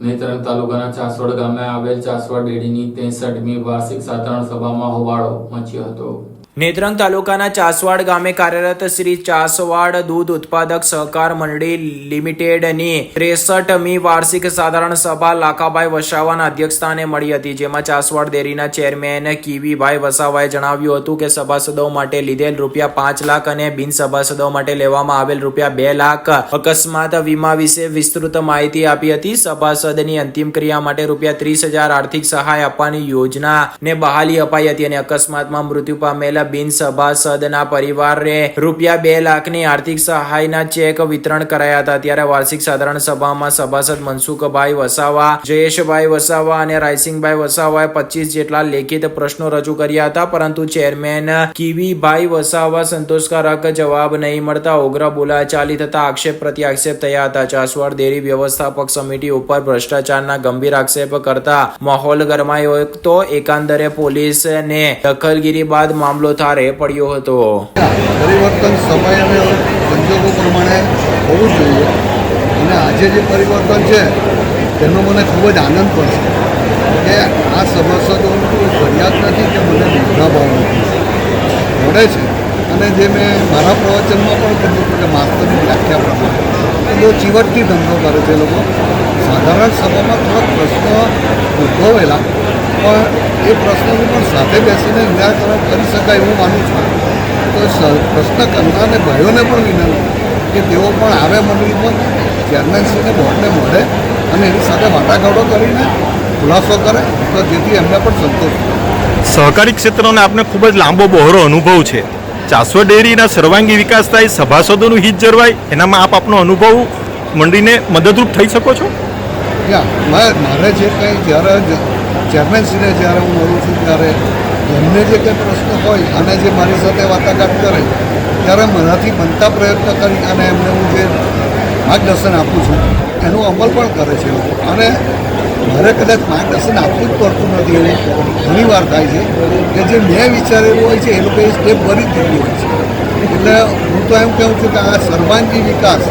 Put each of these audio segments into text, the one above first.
નેત્રંગ તાલુકાના ચાસવડ ગામે આવેલ ચાસવડ ડેરીની ત્રેસઠમી વાર્ષિક સાધારણ સભામાં હોબાળો મચ્યો હતો. નેત્રંગ તાલુકાના ચાસવાડ ગામે કાર્યરત શ્રી ચાસવાડ દૂધ ઉત્પાદક સહકાર મંડળી લિમિટેડની ત્રેસઠમી વાર્ષિક સાધારણ સભા લાખાભાઈ વસાવાના અધ્યક્ષસ્થાને મળી હતી, જેમાં ચાસવાડ ડેરીના ચેરમેન કીવીભાઈ વસાવાએ જણાવ્યું હતું કે સભાસદો માટે લીધેલ રૂપિયા પાંચ લાખ અને બિન સભાસદો માટે લેવામાં આવેલ રૂપિયા બે લાખ અકસ્માત વીમા વિશે વિસ્તૃત માહિતી આપી હતી. સભાસદની અંતિમ ક્રિયા માટે રૂપિયા ત્રીસ હજાર આર્થિક સહાય આપવાની યોજનાને બહાલી અપાઈ હતી અને અકસ્માતમાં મૃત્યુ પામેલા બિન સભાસદના પરિવારને રૂપિયા બે લાખની આર્થિક સહાયના ચેક વિતરણ કરાયા હતા. ત્યારે વાર્ષિક સાધારણ સભામાં સભાસદ મનસુખભાઈ વસાવા, જયેશભાઈ વસાવા અને રાયસિંહભાઈ વસાવાએ પચીસ જેટલા લેખિત પ્રશ્નો રજૂ કર્યા હતા. પરંતુ ચેરમેન કીવીભાઈ વસાવા સંતોષકારક જવાબ નહીં મળતા ઉગ્ર બોલાચાલી થતા આક્ષેપ પ્રતિ આક્ષેપ થયા હતા. ચાસવાડ ડેરી વ્યવસ્થાપક સમિતિ ઉપર ભ્રષ્ટાચારના ગંભીર આક્ષેપ કરતા માહોલ ગરમાયો તો એકાંદરે પોલીસને દખલગીરી બાદ મામલો થારે પડ્યો હતો. પરિવર્તન સમય અને સંજોગો પ્રમાણે હોવું જોઈએ. અને આજે જે પરિવર્તન છે, તેનો મને ખૂબ જ આનંદ પણ છે. કે આ સભાસદોની કોઈ ફરિયાદ નથી કે મને મોટા ભાવ નથી. મળે છે. અને જે મેં મારા પ્રવચનમાં પણ કહ્યું કે માસ્તરની વ્યાખ્યા પ્રમાણે બહુ ચીવટથી ધંધો કરે છે લોકો. સાધારણ સભામાં થોડાક પ્રશ્નો ઉદ્ભવેલા. પણ એ પ્રશ્નનું પણ સાથે બેસીને નિરાકરણ કરી શકાય એવું માનું છું. તો પ્રશ્ન કરનારને ભાઈઓને પણ વિનંતી કે તેઓ પણ આવે મંડળીમાં ચેરમેનશ્રીને બોર્ડને મળે અને એની સાથે વાટાઘાટો કરીને ખુલાસો કરે તો જેથી એમને પણ સંતોષ સહકારી ક્ષેત્રોને આપને ખૂબ જ લાંબો બહોરો અનુભવ છે. ચાસવા ડેરીના સર્વાંગી વિકાસ થાય સભાસદોનું હિત જળવાય એનામાં આપ આપનો અનુભવ મંડીને મદદરૂપ થઈ શકો છો? મારે જે કંઈ જ્યારે ચેરમેનશ્રીને જ્યારે હું મળું છું ત્યારે એમને જે કંઈ પ્રશ્ન હોય અને જે મારી સાથે વાટાઘાટ કરે, ત્યારે મારાથી બનતા પ્રયત્ન કરી અને એમને હું જે માર્ગદર્શન આપું છું, એનો અમલ પણ કરે છે અને મારે કદાચ માર્ગદર્શન આપવું જ પડતું નથી એવું ઘણી વાર થાય છે કે જે મેં વિચારેલું હોય છે એ લોકો એ સ્ટેપ ભરી દીધી હોય છે. એટલે હું તો એમ કહું છું કે આ સર્વાંગી વિકાસ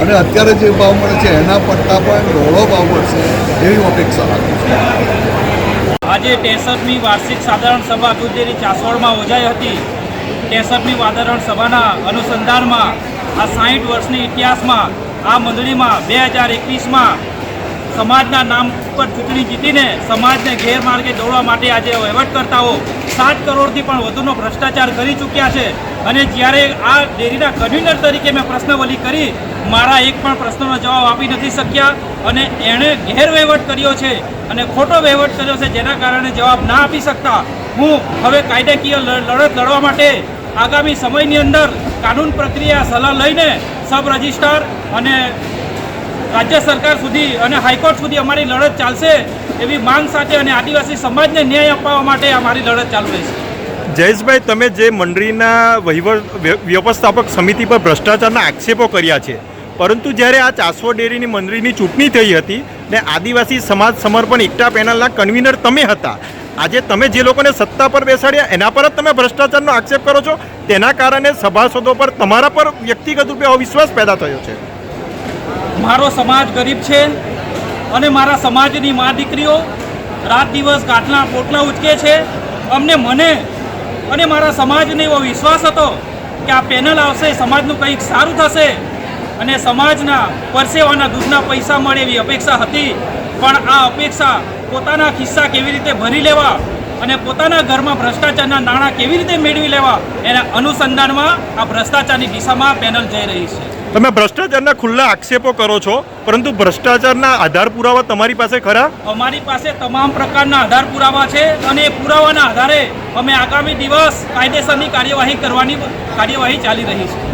અને અત્યારે જે ભાવ મળે છે એના પડતા પણ દોઢો ભાવ મળશે એવી અપેક્ષા રાખું છું. આજે ત્રેસઠમી વાર્ષિક સાધારણ સભા દૂધેરી ચાસોડમાં યોજાઈ હતી. ત્રેસઠમી સાધારણ સભાના અનુસંધાનમાં આ સાહીઠ વર્ષની ઇતિહાસમાં આ મંડળીમાં બે હજાર એકવીસમાં સમાજના નામ ઉપર ચૂંટણી જીતીને સમાજને ગેરમાર્ગે દોડવા માટે આજે વહીવટકર્તાઓ સાત કરોડથી પણ વધુનો ભ્રષ્ટાચાર કરી ચૂક્યા છે. અને જ્યારે આ ડેરીના કન્વીનર તરીકે મેં પ્રશ્નવલી કરી, મારા એક પણ પ્રશ્નનો જવાબ આપી નથી શક્યા અને એણે ગેરવહીવટ કર્યો છે અને ખોટો વહીવટ કર્યો છે જેના કારણે જવાબ ના આપી શકતા. હું હવે કાયદાકીય લડત લડવા માટે આગામી સમયની અંદર કાનૂન પ્રક્રિયા સલાહ લઈને સબ રજિસ્ટ્રાર અને રાજ્ય સરકાર સુધી અને હાઈકોર્ટ સુધી અમારી લડત ચાલશે એવી માંગ સાથે અને આદિવાસી સમાજને ન્યાય અપાવવા માટે અમારી લડત ચાલુ રહેશે. જયેશભાઈ, તમે જે મંડળીના વહીવટ વ્યવસ્થાપક સમિતિ પર ભ્રષ્ટાચારના આક્ષેપો કર્યા છે, પરંતુ જ્યારે આ ચાસવો ડેરીની મંડળીની ચૂંટણી થઈ હતી ને આદિવાસી સમાજ સમર્પણ એકટા પેનલના કન્વીનર તમે હતા, આજે તમે જે લોકોને સત્તા પર બેસાડ્યા, એના પર જ તમે ભ્રષ્ટાચારનો આક્ષેપ કરો છો? તેના કારણે સભાસદો પર તમારા પર વ્યક્તિગત રૂપે અવિશ્વાસ પેદા થયો છે. મારો સમાજ ગરીબ છે અને મારા સમાજની મા દીકરીઓ રાત દિવસ ગાંઠના પોટલા ઉચકે છે. અમને મને અને મારા સમાજને એવો વિશ્વાસ હતો કે આ પેનલ આવશે, સમાજનું કંઈક સારું થશે અને સમાજના પરસેવાના દૂધના પૈસા મળે એવી અપેક્ષા હતી. પણ આ અપેક્ષા પોતાના ખિસ્સા કેવી રીતે ભરી લેવા અને પોતાના ઘરમાં ભ્રષ્ટાચારના નાણાં કેવી રીતે મેળવી લેવા એના અનુસંધાનમાં આ ભ્રષ્ટાચારની દિશામાં પેનલ જઈ રહી છે. તમે ભ્રષ્ટાચારના ખુલ્લા આક્ષેપો કરો છો, પરંતુ ભ્રષ્ટાચારના આધાર પુરાવા તમારી પાસે ખરા? અમારી પાસે તમામ પ્રકારના આધાર પુરાવા છે અને એ પુરાવાના આધારે અમે આગામી દિવસ કાયદેસરની કાર્યવાહી કરવાની કાર્યવાહી ચાલી રહી છે.